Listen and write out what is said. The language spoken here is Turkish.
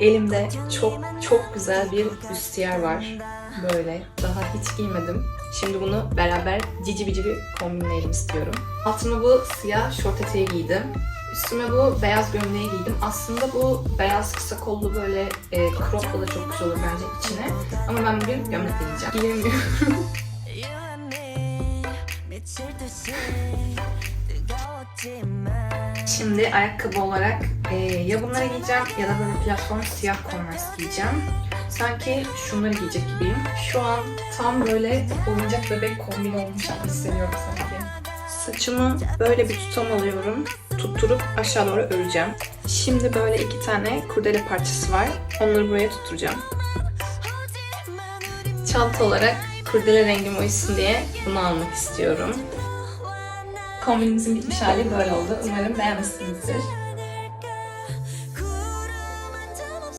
Elimde çok çok güzel bir büstiyer var. Böyle. Daha hiç giymedim. Şimdi bunu beraber cici bici bir kombinleyelim istiyorum. Altıma bu siyah şort eteği giydim. Üstüme bu beyaz gömleği giydim. Aslında bu beyaz kısa kollu böyle e, cropla da çok güzel olur bence içine. Ama ben bugün gömlek giyeceğim. Giyemiyorum. Şimdi ayakkabı olarak e, ya bunları giyeceğim ya da böyle platform siyah Converse giyeceğim. Sanki şunları giyecek gibiyim. Şu an tam böyle oyuncak bebek kombin olmuş hissediyorum sanki. Saçımı böyle bir tutam alıyorum. Tutturup aşağı doğru öreceğim. Şimdi böyle iki tane kurdele parçası var. Onları buraya tutturacağım. Çanta olarak kurdele rengim uysun diye bunu almak istiyorum. Kombinimizin bitmiş hali böyle oldu. Umarım beğenmişsinizdir.